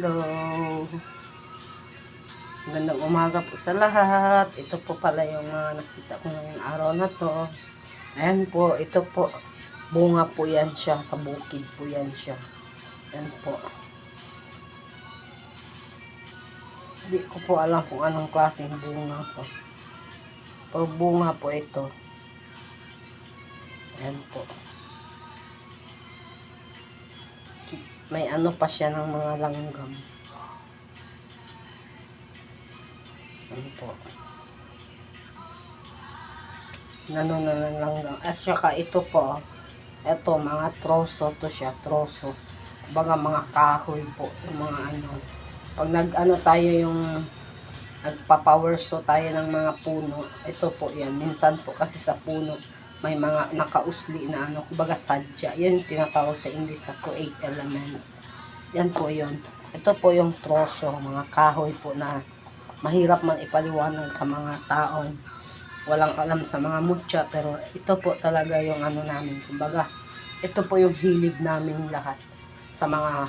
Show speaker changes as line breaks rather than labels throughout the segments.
Hello. Magandang umaga po sa lahat. Ito po pala yung mga nakita ko ngayong araw na to. Ayan po, ito po. Bunga po yan siya. Sa bukid po yan siya. Ayan po. Hindi ko po alam kung anong klaseng bunga po. Pag bunga po ito. Ayan po. May ano pa siya ng mga langgam. Ayan po. Nano na ng langgam. At saka ito po. Ito, mga troso to siya. Troso. Baga mga kahoy po. Yung mga ano. Pag nag-ano tayo yung nagpa-power saw tayo ng mga puno. Ito po yan. Minsan po kasi sa puno may mga nakausli na ano, kumbaga sadya. Yan yung tinatawag sa English na create elements. Yan po yun. Ito po yung troso, mga kahoy po na mahirap man ipaliwanag sa mga taong walang alam sa mga mutya. Pero ito po talaga yung ano namin. Kumbaga, ito po yung hilig namin lahat sa mga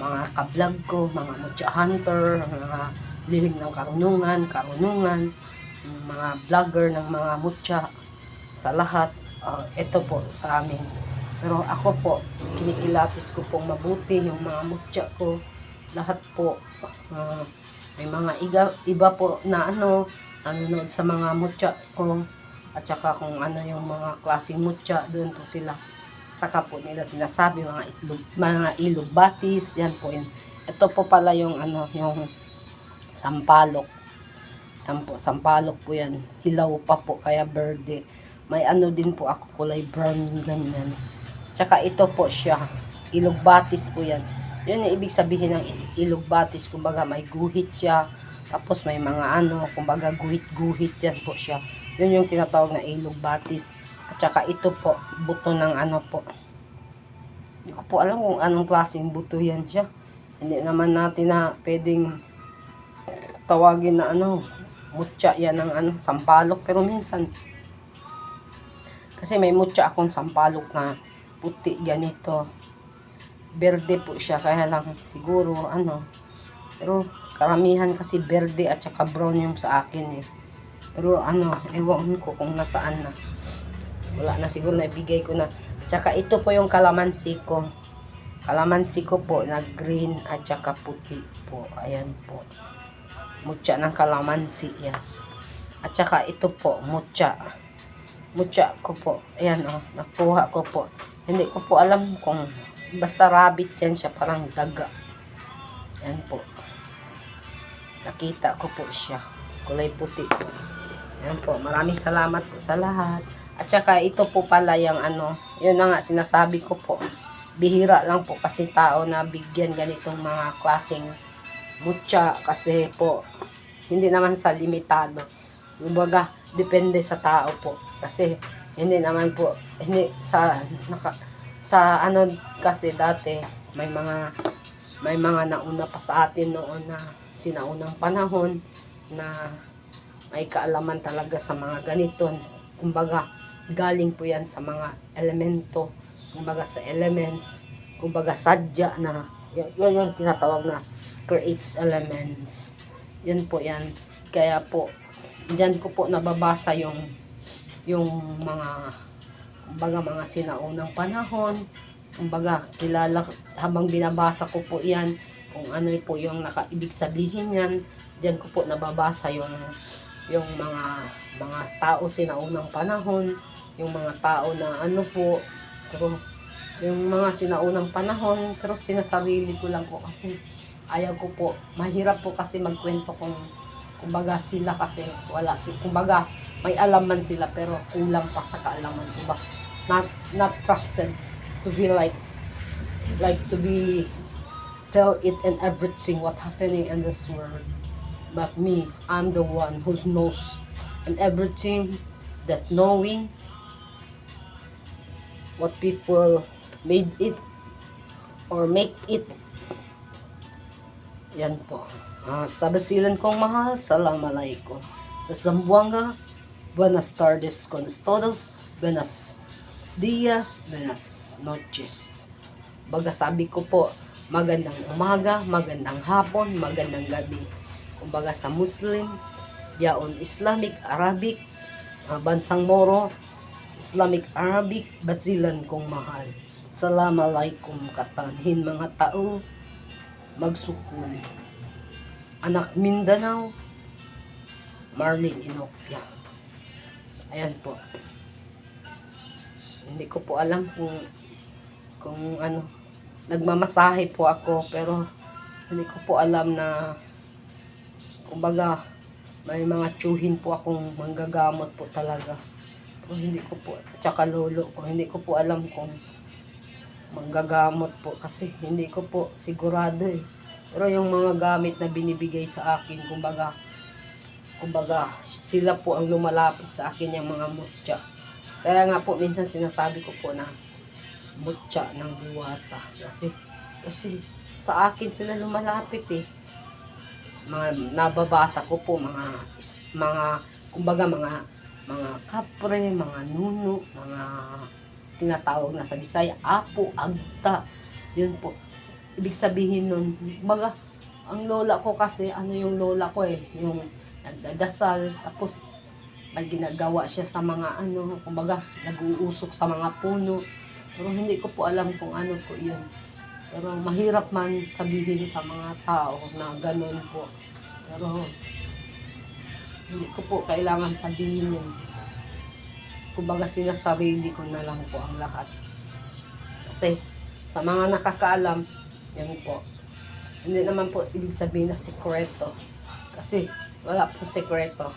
mga kablog ko, mga mutya hunter, mga lihim ng karunungan, karunungan, mga vlogger ng mga mutya, sa lahat, ah, ito po sa amin. Pero ako po, kinikilatis ko pong mabuti yung mga mutya ko. Lahat po, ah, may mga iga, iba po na ano, nanonood sa mga mutya ko. At saka kung ano yung mga klaseng mutya, doon po sila. Saka po nila sinasabi, mga itlog, mga ilog batis, yan po yun. Ito po pala yung ano, yung sampalok. Yan po, sampalok po yan. Hilaw pa po, kaya verde. May ano din po ako, kulay brown, ganyan. Tsaka ito po siya, ilog batis po yan. Yun yung ibig sabihin ng ilog batis, kumbaga may guhit siya. Tapos may mga ano, kumbaga guhit-guhit yan po siya. Yun yung tinatawag na ilog batis. At saka ito po, buto ng ano po. Hindi ko po alam kung anong klaseng buto yan siya. Hindi naman natin na pwedeng tawagin na ano, mutya yan ng ano, sampalok. Pero minsan, kasi may mutya akong sampalok na puti ganito. Berde po siya, kaya lang siguro ano. Pero karamihan kasi berde at saka brown yung sa akin eh. Pero ano, ewan ko kung nasaan na. Wala na siguro na ibigay ko na. Tsaka ito po yung kalamansi ko. Kalamansi ko po na green at saka puti po. Ayan po. Mutya ng kalamansi yan. At saka ito po, mutya. Mutya ko po. Ayan oh, nakuha ko po. Hindi ko po alam kung basta rabbit yan siya, parang daga. Ayan po. Nakita ko po siya. Kulay puti po. Ayan po. Maraming salamat po sa lahat. At saka ito po pala yung ano, yun na nga sinasabi ko po. Bihira lang po kasi tao na bigyan ganitong mga klaseng mutya kasi po hindi naman sa limitado. Kumbaga, depende sa tao po. Kasi hindi naman po hindi sa naka, sa ano kasi dati may mga may mga nauna pa sa atin noon na sinaunang panahon na may kaalaman talaga sa mga ganito. Kumbaga, galing po yan sa mga elemento, kumbaga sa elements, kumbaga sadya na, yun, yun yung tinatawag na creates elements. Yun po yan. Kaya po, diyan ko po nababasa yung yung mga kumbaga mga sinaunang panahon. Kumbaga kilala habang binabasa ko po yan kung ano po yung nakaibig sabihin yan diyan ko po nababasa yung yung mga mga tao sinaunang panahon yung mga tao na ano po pero yung mga sinaunang panahon pero sinasarili ko lang po kasi ayaw ko po mahirap po kasi magkwento kung kumbaga sila kasi wala si kumbaga may alam man sila pero kulang pa sa kaalaman diba not not trusted to be like like to be tell it and everything what happening in this world. But me I'm the one who knows and everything that knowing what people made it or make it. Yan po Ah, sa basilan kong mahal, salamalaikum. Sa Zamboanga, buenas tardes con todos, buenas dias, buenas noches. Baga sabi ko po, magandang umaga, magandang hapon, magandang gabi. Kumbaga sa Muslim, yaon Islamic, Arabic, mga bansang Moro, Islamic, Arabic, basilan kong mahal. Assalamualaikum katanhin mga tao, magsukuli. Anak Mindanao, Marlene Inopia. Ayan po. Hindi ko po alam kung kung ano nagmamasahe po ako pero hindi ko po alam na kumbaga may mga tsuhin po akong manggagamot po talaga. Pero hindi ko po, tsaka lolo ko, hindi ko po alam kung manggagamot po kasi hindi ko po sigurado eh. Pero yung mga gamit na binibigay sa akin, kumbaga, kumbaga, sila po ang lumalapit sa akin yung mga mutya. Kaya nga po, minsan sinasabi ko po na mutya ng diwata. Kasi, kasi sa akin sila lumalapit eh. Mga nababasa ko po, mga, mga, kumbaga mga, mga kapre, mga nuno, mga tinatawag na sa Bisaya, apo, agta. Yun po. Ibig sabihin nun, baga, ang lola ko kasi, ano yung lola ko eh, yung nagdadasal, tapos may ginagawa siya sa mga ano, kumbaga, nag-uusok sa mga puno. Pero hindi ko po alam kung ano po yun. Pero mahirap man sabihin sa mga tao na ganun po. Pero hindi ko po kailangan sabihin yun. Kumbaga sinasarili ko na lang po ang lahat. Kasi sa mga nakakaalam, yan po. Hindi naman po ibig sabihin na sikreto. Kasi wala po sikreto.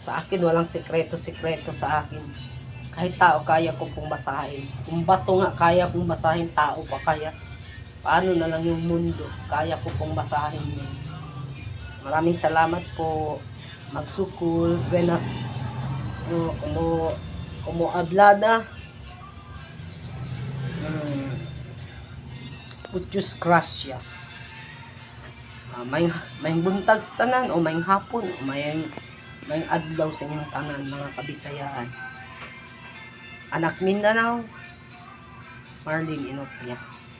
Sa akin, walang sikreto-sikreto sa akin. Kahit tao, kaya ko pong basahin. Kung bato nga, kaya kong basahin, tao pa kaya. Paano na lang yung mundo, kaya ko pong basahin yun. Maraming salamat po. Magsukul. Buenas. No, kumo, kumo ablada. Hmm. Muchos gracias. Ah, may may buntag sa tanan o may hapon o may may adlaw sa inyong tanan mga kabisayaan. Anak Mindanao, Marlene Inopia.